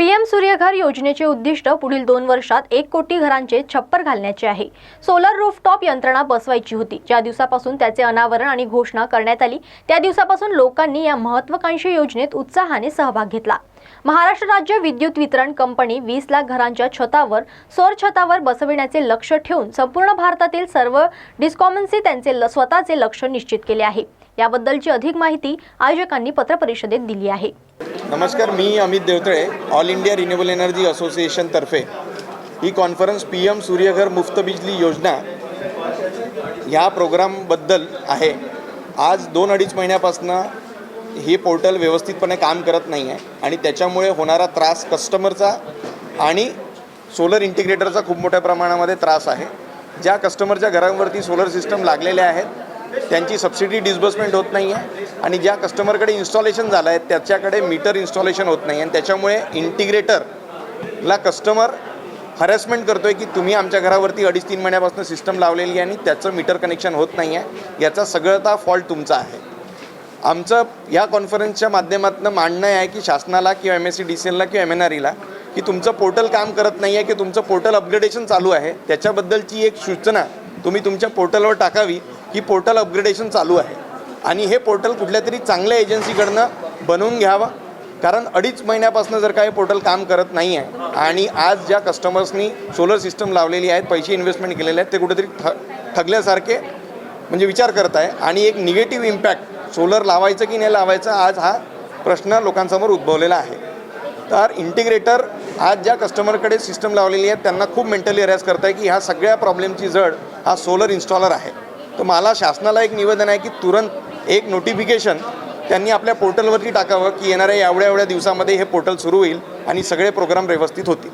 PM Surya Ghar योजनेचे उद्दिष्ट पुढील दोन वर्षात एक कोटी घरांचे छप्पर घालण्याचे आहे. सोलर रूफटॉप यंत्रणा बसवायची होती. ज्या दिवसापासून त्याचे अनावरण आणि घोषणा करण्यात आली त्या दिवसापासून लोकांनी या महत्वाकांक्षी योजनेत उत्साहाने सहभाग घेतला. महाराष्ट्र राज्य विद्युत वितरण कंपनी वीस लाख घरांच्या छतावर सौर छतावर बसविण्याचे लक्ष ठेवून संपूर्ण भारतातील सर्व डिस्कॉमन्सी त्यांचे ल- स्वतःचे लक्ष निश्चित केले आहे. याबद्दलची अधिक माहिती आयोजकांनी पत्रपरिषदेत दिली आहे. नमस्कार मी Amit Devtale all India renewable energy असोसिएशनतर्फे ही कॉन्फरन्स पी एम सूर्यघर मुफ्त बिजली योजना ह्या प्रोग्रामबद्दल आहे. आज दोन अडीच महिन्यापासून हे पोर्टल व्यवस्थितपणे काम करत नाही आहे आणि त्याच्यामुळे होणारा त्रास कस्टमरचा आणि सोलर इंटिग्रेटरचा खूप मोठ्या प्रमाणामध्ये त्रास आहे. ज्या कस्टमरच्या घरांवरती सोलर सिस्टम लागलेल्या आहेत त्यांची सबसिडी डिस्बर्समेंट होत नाही आहे आणि ज्या कस्टमरकडे इन्स्टॉलेशन झालं आहे त्याच्याकडे मीटर इन्स्टॉलेशन होत नाही आणि त्याच्यामुळे इंटिग्रेटरला कस्टमर हॅरेसमेंट करतो आहे की तुम्ही आमच्या घरावरती अडीच तीन महिन्यापासून सिस्टम लावलेली आहे आणि त्याचं मीटर कनेक्शन होत नाही आहे याचा सगळता फॉल्ट तुमचा आहे. आमचं या कॉन्फरन्सच्या माध्यमातून मांडणं आहे की शासनाला किंवा M S C D C एलला किंवा एम एन आर ईला की तुमचं पोर्टल काम करत नाही आहे की तुमचं पोर्टल अपग्रेडेशन चालू आहे. त्याच्याबद्दलची एक सूचना तुम्ही तुमच्या पोर्टलवर टाकावी. ही पोर्टल अपग्रेडेशन चालू आहे. आणि हे पोर्टल कुठल्या तरी चांगल्या एजन्सीकडनं बनवून घ्यावं. कारण अडीच महिन्यापासून जर काही पोर्टल काम करत नाही आहे आणि आज ज्या कस्टमर्सनी सोलर सिस्टम लावलेली आहेत पैसे इन्व्हेस्टमेंट केलेले आहेत ते कुठेतरी ठ ठगल्यासारखे म्हणजे विचार करत आहे. आणि एक निगेटिव्ह इम्पॅक्ट सोलर लावायचं की नाही लावायचं आज हा प्रश्न लोकांसमोर उद्भवलेला आहे. तर इंटिग्रेटर आज ज्या कस्टमरकडे सिस्टम लावलेली आहे त्यांना खूप मेंटली हरॅस करत आहे की ह्या सगळ्या प्रॉब्लेमची जड हा सोलर इन्स्टॉलर आहे. तर मला शासनाला एक निवेदन आहे की तुरंत एक नोटिफिकेशन त्यांनी आपल्या पोर्टलवरती टाकावं की येणाऱ्या एवढ्या एवढ्या दिवसामध्ये हे पोर्टल सुरू होईल आणि सगळे प्रोग्राम व्यवस्थित होतील.